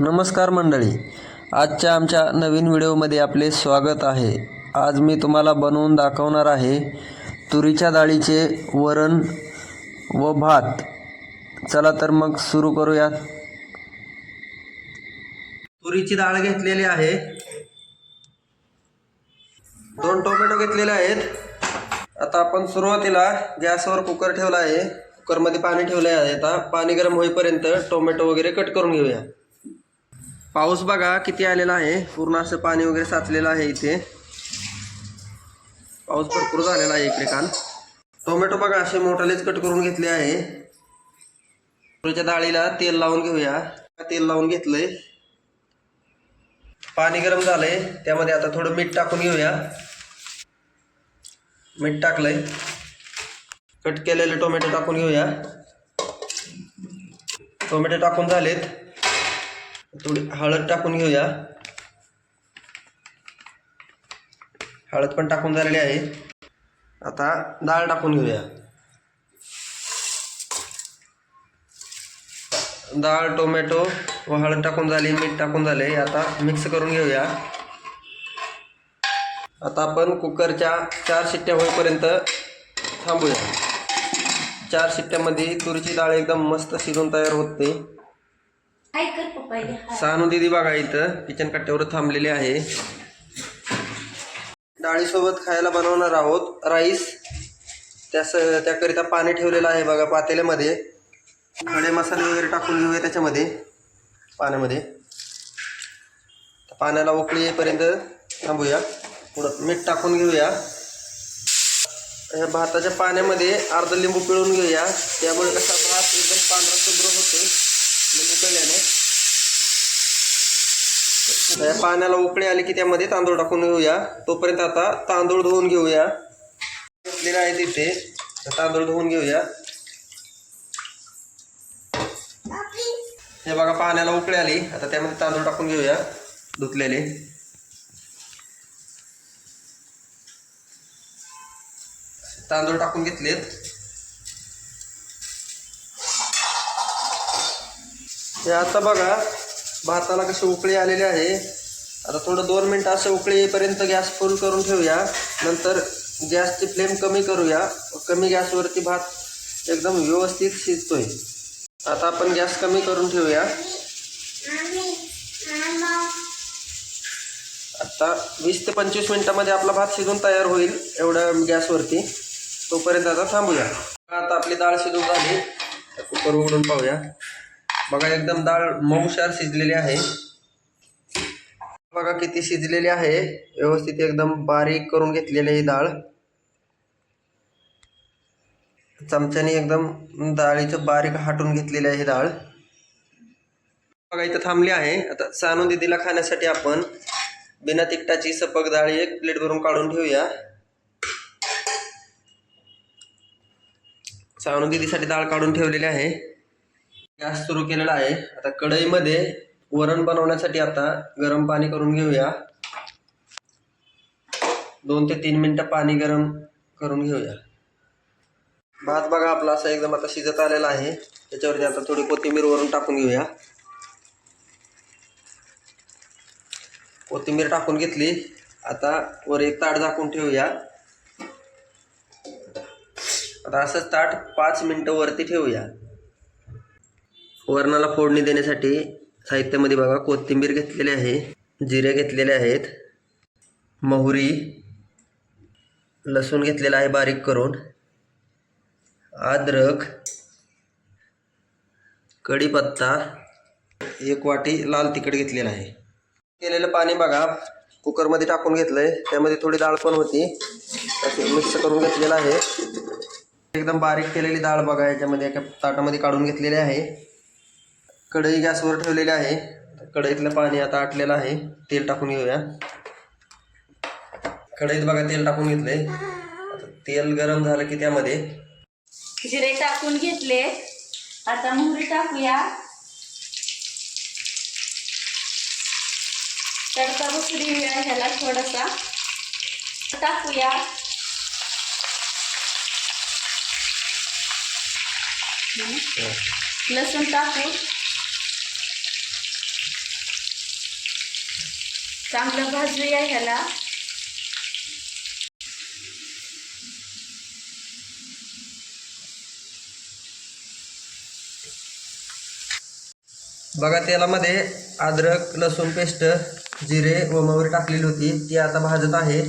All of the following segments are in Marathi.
नमस्कार मंडळी. आजच्या आमच्या नवीन व्हिडिओमध्ये आपले स्वागत आहे. आज मी तुम्हाला बनवून दाखवणार आहे तुरीच्या डाळीचे वरण व भात. चला तर मग सुरू करूयात. तुरीची डाळ घेतलेली आहे. दोन टोमॅटो घेतलेले आहेत. आता आपण सुरुवातीला गॅसवर कुकर ठेवला आहे. कुकरमध्ये पाणी ठेवले आहे आता. पाणी गरम होईपर्यंत टोमॅटो वगैरे कट करून घेऊया. पाऊस बघा किती आलेला आहे. पूर्ण असं पाणी वगैरे साचलेलं आहे इथे. पाऊस भरपूर झालेला आहे इकडे काल. टोमॅटो बघा असे मोठालेच कट करून घेतले आहे. तुरीच्या डाळीला तेल लावून घेऊया. तेल लावून घेतलंय. पाणी गरम झालंय. त्यामध्ये आता थोडं मीठ टाकून घेऊया. मीठ टाकलंय. कट केलेले टोमॅटो टाकून घेऊया. टोमॅटो टाकून झालेत. थोडी हळद टाकून घेऊया. हळद पण टाकून झालेली आहे. आता डाळ टाकून घेऊया. डाळ टोमॅटो व हळद टाकून झाली मीठ टाकून झाले आता मिक्स करून घेऊया. आता आपण कुकरच्या चार शिट्ट्या होईपर्यंत थांबूया. चार शिट्ट्यामध्ये तुरीची डाळ एकदम मस्त शिजून तयार होते. कर पप्पा इथे? सानू दिदी बघा इथं किचन कट्ट्यावर थांबलेली आहे. डाळीसोबत खायला बनवणार आहोत राईस. त्यास त्याकरिता पाणी ठेवलेलं आहे बघा पातेल्यामध्ये. खडे मसाले वगैरे टाकून घेऊया त्याच्यामध्ये पाण्यामध्ये. पाण्याला उकळी येईपर्यंत थांबूया. थोडं मीठ टाकून घेऊया. ह्या भाताच्या पाण्यामध्ये अर्धा लिंबू पिळून घेऊया. त्यामुळे कसा भात एकदम पांढरा शुभ्र होतो या पाण्याला उकळी आली की त्यामध्ये तांदूळ टाकून घेऊया. तोपर्यंत आता तांदूळ धुवून घेऊया. घेतलेला आहे तिथे तांदूळ धुवून घेऊया. हे बघा पाण्याला उकळी आली. आता त्यामध्ये तांदूळ टाकून घेऊया धुतलेले. तांदूळ टाकून घेतलेत. हे आता बघा भाताला कशी उकळी आलेली आहे. आता थोडं दोन मिनटं असं उकळी येईपर्यंत गॅस फुल करून ठेवूया. नंतर गॅसची फ्लेम कमी करूया. कमी गॅसवरती भात एकदम व्यवस्थित शिजतोय. आता आपण गॅस कमी करून ठेवूया. आता वीस ते पंचवीस मिनिटामध्ये आपला भात शिजून तयार होईल एवढ्या गॅसवरती. तोपर्यंत आता थांबूया. आता आपली डाळ शिजून झाली. कुकर उघडून पाहूया. बघा एकदम डाळ मऊशार शिजलेली आहे. बघा किती शिजलेली आहे. व्यवस्थित एकदम बारीक करून घेतलेली आहे डाळ. चमच्याने एकदम डाळीचं बारीक हाटून घेतलेली आहे डाळ. बघा इथं थांबली आहे. आता सानू दिदीला खाण्यासाठी आपण बिना तिकटाची सपक डाळ एक प्लेट भरून काढून ठेवूया सानू दिदीसाठी डाळ काढून ठेवलेली आहे. गॅस सुरू केलेला आहे. आता कढईमध्ये वरण बनवण्यासाठी आता गरम पाणी करून घेऊया. दोन ते तीन मिनटं पाणी गरम करून घेऊया. भात बघा आपला असा एकदम आता शिजत आलेला आहे. त्याच्यावरती आता थोडी कोथिंबीर वरून टाकून घेऊया. कोथिंबीर टाकून घेतली. आता वर एक ताट झाकून ठेवूया. आता असंच ताट पाच मिनटं वरती ठेवूया. वरणाला फोडणी देण्यासाठी साहित्यामध्ये बघा कोथिंबीर घेतलेली आहे जिरे घेतलेले आहेत मोहरी लसूण घेतलेला आहे बारीक करून अद्रक कढीपत्ता एक वाटी लाल तिखट घेतलेलं आहे. केलेलं पाणी बघा कुकरमध्ये टाकून घेतलंय त्यामध्ये थोडी डाळ पण होती असे मिक्स करून घेतलेलं आहे. एकदम बारीक केलेली डाळ बघा याच्यामध्ये एका ताटामध्ये काढून घेतलेली आहे. कढई गॅसवर ठेवलेली आहे. कढईतलं पाणी आता आटलेलं आहे. तेल टाकून घेऊया. कढईत बघा तेल टाकून घेतलंय. आता तेल गरम झालं की त्यामध्ये जिरे टाकून घेतले. आता मोहरी टाकूया. तडका बसू देऊया ह्याला थोडासा. टाकूया. लसूण टाकू चांगलं भाजूया ह्याला. बघा तेलामध्ये अद्रक लसूण पेस्ट जिरे व मोहरी टाकलेली होती. ती आता भाजत आहे.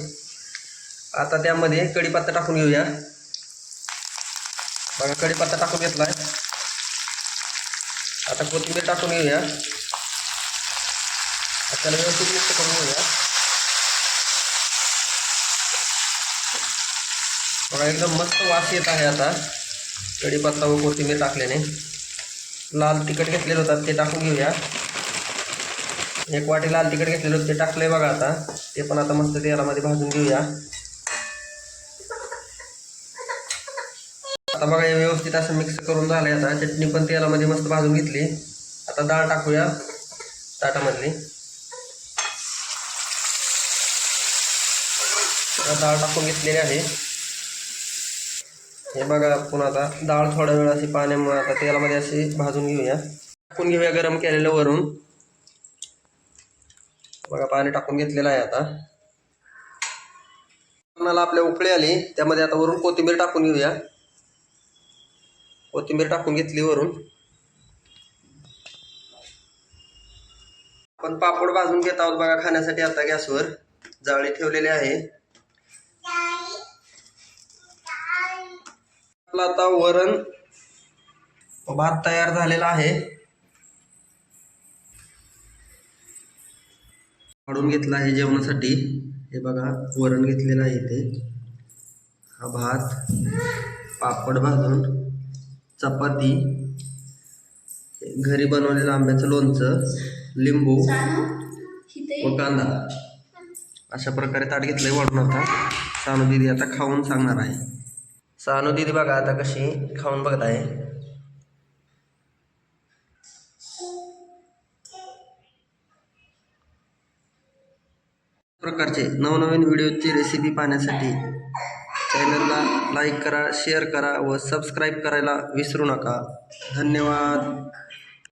आता त्यामध्ये कढीपत्ता टाकून घेऊया. बघा कढीपत्ता टाकून घेतला आता कोथिंबीर टाकून घेऊया. त्याला व्यवस्थित मिक्स करून घेऊया. बघा एकदम मस्त वास येत आहे आता. कढीपत्ता व कोथिंबीर टाकल्याने. लाल तिखट घेतलेलं होतं ते टाकून घेऊया. एक वाटी लाल तिखट घेतलेलं होतं ते टाकलंय बघा आता. ते पण आता मस्त तेलामध्ये भाजून घेऊया. आता बघा हे व्यवस्थित असं मिक्स करून झालंय आता. चटणी पण तेलामध्ये मस्त भाजून घेतली. आता डाळ टाकूया ताटामधली. डाळ टाकून घेतलेली आहे. हे बघा आपण आता डाळ थोडा वेळ अशी पाण्यामुळे आता तेलामध्ये अशी भाजून घेऊया. टाकून घेऊया गरम केलेलं वरून. बघा पाणी टाकून घेतलेलं आहे आता. मला आपल्या उकळी आली त्यामध्ये आता वरून कोथिंबीर टाकून घेऊया. कोथिंबीर टाकून घेतली वरून. आपण पापड भाजून घेत आहोत बघा खाण्यासाठी आता गॅसवर. जाळी ठेवलेली आहे. आता वरण भात तयार झालेला आहे. काढून घेतला आहे जेवणासाठी. हे बघा वरण घेतलेलं आहे इथे. हा भात पापड भाजून चपाती घरी बनवलेलं आंब्याचं लोणचं लिंबू व कांदा. अशा प्रकारे ताट घेतलंय वाढून आता. सानू दिदी आता खाऊन सांगणार आहे. सानू दिदी बघा आता कशी खाऊन बघत आहे. प्रकारचे नवनवीन व्हिडिओची रेसिपी पाहण्यासाठी चॅनलला लाईक करा शेअर करा व सबस्क्राईब करायला विसरू नका. धन्यवाद.